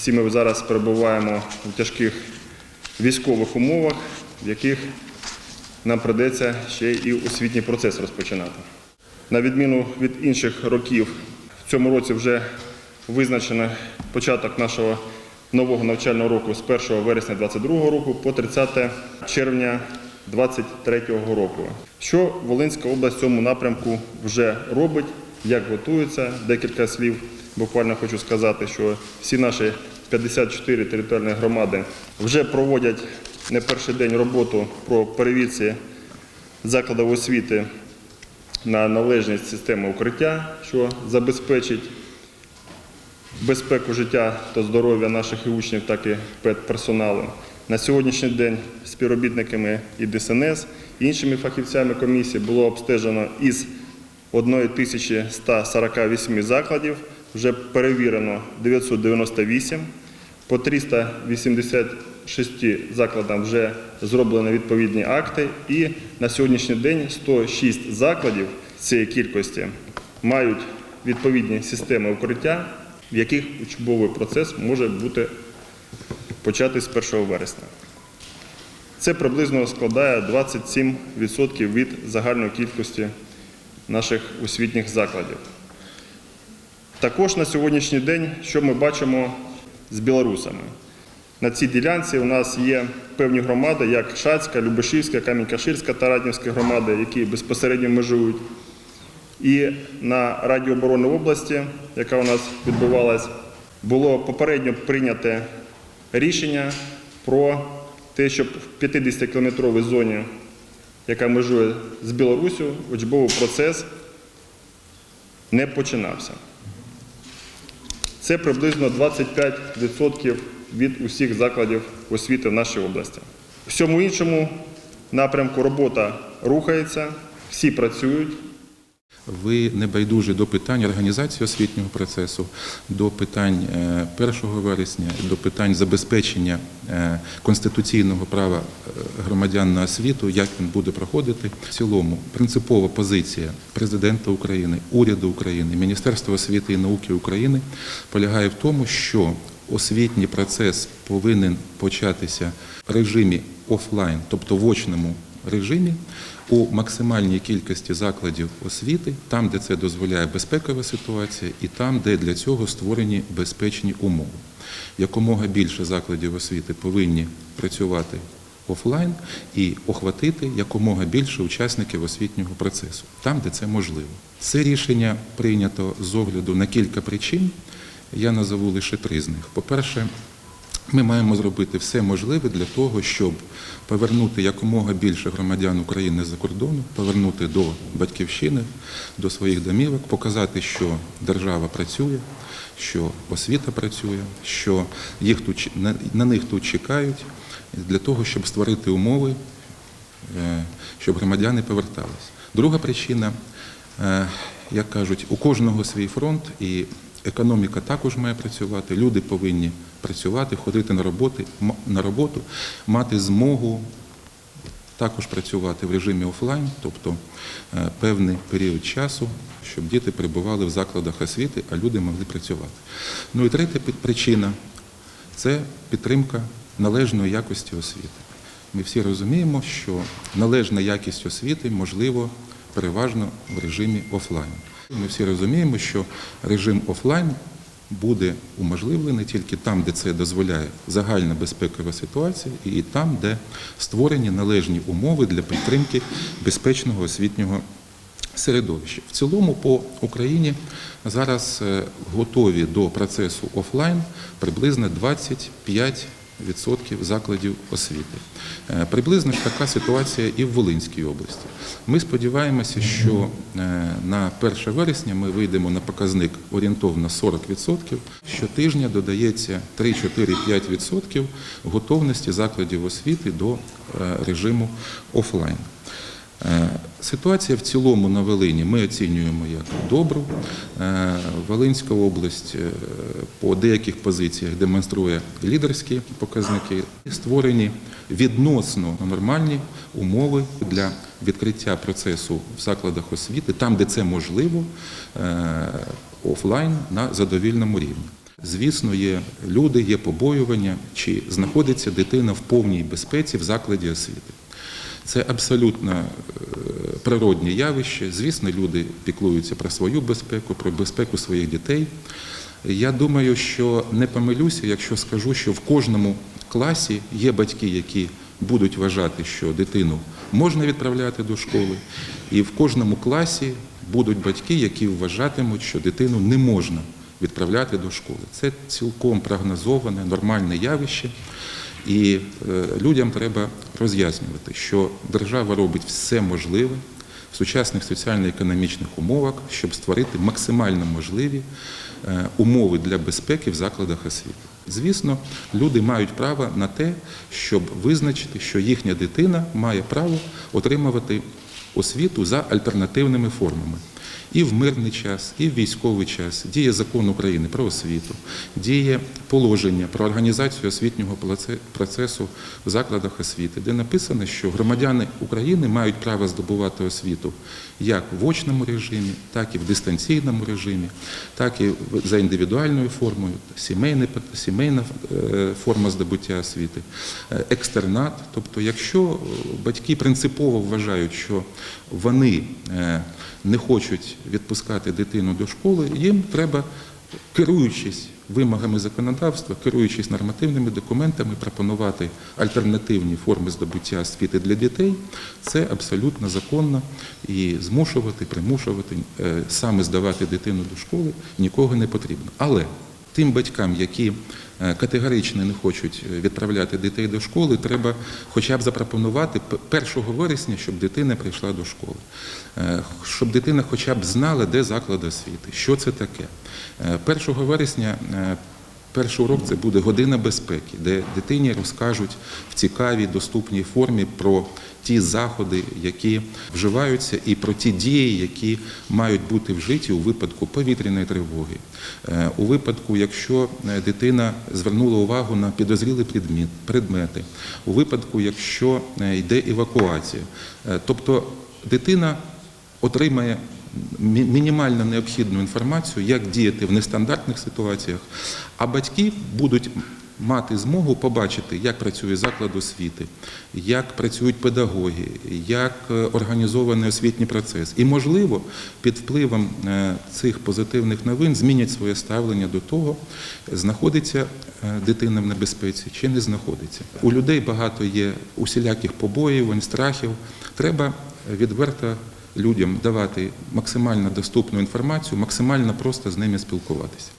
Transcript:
Всі ми зараз перебуваємо у тяжких військових умовах, в яких нам придеться ще і освітній процес розпочинати. На відміну від інших років, в цьому році вже визначено початок нашого нового навчального року з 1 вересня 2022 року по 30 червня 2023 року. Що Волинська область в цьому напрямку вже робить, як готується, декілька слів. Буквально хочу сказати, що всі наші 54 територіальні громади вже проводять не перший день роботу про перевірці закладів освіти на належність системи укриття, що забезпечить безпеку життя та здоров'я наших і учнів, так і педперсоналу. На сьогоднішній день співробітниками і ДСНС, і іншими фахівцями комісії було обстежено із 1148 закладів, вже перевірено 998, по 386 закладам вже зроблено відповідні акти, і на сьогоднішній день 106 закладів цієї кількості мають відповідні системи укриття, в яких учбовий процес може бути почати з 1 вересня. Це приблизно складає 27% від загальної кількості наших освітніх закладів. Також на сьогоднішній день, що ми бачимо з білорусами? На цій ділянці у нас є певні громади, як Шацька, Любешівська, Камінь-Каширська та Раднівська громади, які безпосередньо межують. І на Раді оборони області, яка у нас відбувалась, було попередньо прийняте рішення про те, щоб в 50-кілометровій зоні, яка межує з Білоруссю, учбовий процес не починався. Це приблизно 25% від усіх закладів освіти в нашій області. Всьому іншому напрямку робота рухається, всі працюють. Ви не байдужі до питань організації освітнього процесу, до питань е, 1 вересня, до питань забезпечення е, конституційного права е, громадян на освіту, як він буде проходити. В цілому принципова позиція президента України, уряду України, Міністерства освіти і науки України полягає в тому, що освітній процес повинен початися в режимі офлайн, тобто в очному режимі у максимальній кількості закладів освіти, там, де це дозволяє безпекова ситуація, і там, де для цього створені безпечні умови. Якомога більше закладів освіти повинні працювати офлайн і охватити якомога більше учасників освітнього процесу, там, де це можливо. Це рішення прийнято з огляду на кілька причин. Я назову лише три з них. По-перше, ми маємо зробити все можливе для того, щоб повернути якомога більше громадян України за кордону, повернути до батьківщини, до своїх домівок, показати, що держава працює, що освіта працює, що їх тут на- них тут чекають, для того, щоб створити умови, е, щоб громадяни повертались. Друга причина, е, як кажуть, у кожного свій фронт і економіка також має працювати. Люди повинні працювати, ходити на роботи, на роботу, мати змогу також працювати в режимі офлайн, тобто е, певний період часу, щоб діти перебували в закладах освіти, а люди могли працювати. Ну і третя причина це підтримка належної якості освіти. Ми всі розуміємо, що належна якість освіти можливо переважно в режимі офлайн. Ми всі розуміємо, що режим офлайн буде уможливлений тільки там, де це дозволяє загальна безпекова ситуація, і там, де створені належні умови для підтримки безпечного освітнього середовища. В цілому по Україні зараз е, готові до процесу офлайн приблизно 25 відсотків закладів освіти. Е, Приблизно ж така ситуація і в Волинській області. Ми сподіваємося, що е, на 1 вересня ми вийдемо на показник орієнтовно 40%. Щотижня додається 3-4-5% готовності закладів освіти до е, режиму офлайн. Е, Ситуація в цілому на Волині ми оцінюємо як добру. Е, Волинська область е, по деяких позиціях демонструє лідерські показники. Створені відносно нормальні умови для відкриття процесу в закладах освіти, там, де це можливо, офлайн на задовільному рівні. Звісно, є люди, є побоювання, чи знаходиться дитина в повній безпеці в закладі освіти. Це абсолютно е, природне явище. Звісно, люди піклуються про свою безпеку, про безпеку своїх дітей. Я думаю, що не помилюся, якщо скажу, що в кожному класі є батьки, які будуть вважати, що дитину можна відправляти до школи, і в кожному класі будуть батьки, які вважатимуть, що дитину не можна відправляти до школи. Це цілком прогнозоване, нормальне явище. І е, людям треба роз'яснювати, що держава робить все можливе в сучасних соціально-економічних умовах, щоб створити максимально можливі е, умови для безпеки в закладах освіти. Звісно, люди мають право на те, щоб визначити, що їхня дитина має право отримувати освіту за альтернативними формами. І в мирний час, і в військовий час діє закон України про освіту, діє положення про організацію освітнього процесу в закладах освіти, де написано, що громадяни України мають право здобувати освіту як в очному режимі, так і в дистанційному режимі, так і за індивідуальною формою, сімейна е, форма здобуття освіти, е, екстернат. Тобто, якщо е, батьки принципово вважають, що вони не хочуть відпускати дитину до школи, їм треба, керуючись вимогами законодавства, керуючись нормативними документами, пропонувати альтернативні форми здобуття освіти для дітей. Це абсолютно законно і змушувати, примушувати е, саме здавати дитину до школи нікого не потрібно. Але тим батькам, які категорично не хочуть е, відправляти дітей до школи, треба хоча б запропонувати 1 вересня, щоб дитина прийшла до школи, Е, щоб дитина хоча б знала, де заклад освіти, що це таке. Е, 1 вересня е, Перший урок це буде година безпеки, де дитині розкажуть в цікавій, доступній формі про ті заходи, які вживаються, і про ті дії, які мають бути вжиті у випадку повітряної тривоги, Е, у випадку, якщо е, дитина звернула увагу на підозрілі предмет- предмети, у випадку, якщо е, йде евакуація. Тобто дитина отримає мінімально необхідну інформацію, як діяти в нестандартних ситуаціях, а батьки будуть мати змогу побачити, як працює заклад освіти, як працюють педагоги, як е, організований освітній процес. І, можливо, під впливом е, цих позитивних новин змінять своє ставлення до того, знаходиться е, дитина в небезпеці чи не знаходиться. У людей багато є усіляких побоювань, страхів. Треба відверто людям давати максимально доступну інформацію, максимально просто з ними спілкуватися.